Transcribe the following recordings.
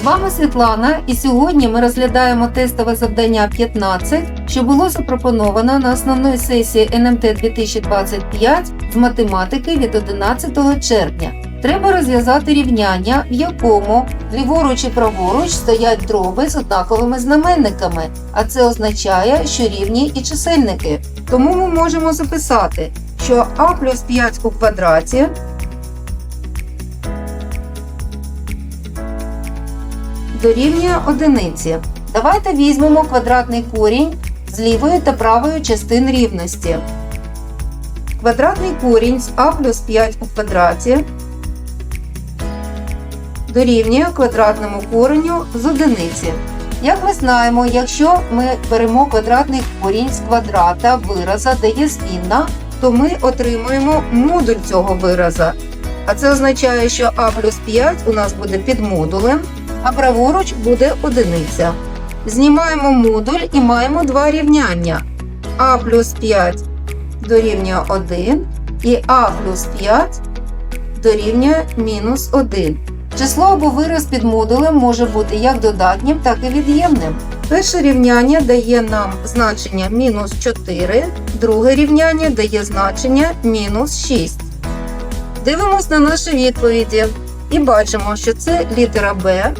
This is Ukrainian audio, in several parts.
З вами Світлана, і сьогодні ми розглядаємо тестове завдання 15, що було запропоновано на основної сесії НМТ 2025 з математики від 11 червня. Треба розв'язати рівняння, в якому ліворуч і праворуч стоять дроби з однаковими знаменниками, а це означає, що рівні і чисельники. Тому ми можемо записати, що а плюс 5 у квадраті дорівнює одиниці. Давайте візьмемо квадратний корінь з лівої та правої частин рівності. Квадратний корінь з а плюс 5 у квадраті дорівнює квадратному кореню з одиниці. Як ми знаємо, якщо ми беремо квадратний корінь з квадрата вираза, де є змінна, то ми отримуємо модуль цього вираза. А це означає, що а плюс 5 у нас буде під модулем, а праворуч буде одиниця. Знімаємо модуль і маємо два рівняння. а плюс 5 дорівнює 1 і а плюс 5 дорівнює мінус 1. Число або вираз під модулем може бути як додатнім, так і від'ємним. Перше рівняння дає нам значення мінус 4, друге рівняння дає значення мінус 6. Дивимось на наші відповіді і бачимо, що це літера Б.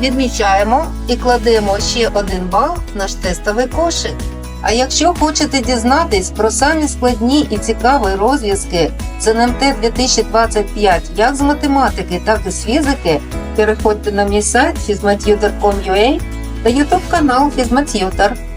Відмічаємо і кладемо ще один бал в наш тестовий кошик. А якщо хочете дізнатись про самі складні і цікаві розв'язки з НМТ 2025 як з математики, так і з фізики, переходьте на мій сайт fizmatutor.com.ua та YouTube канал Fizmatutor.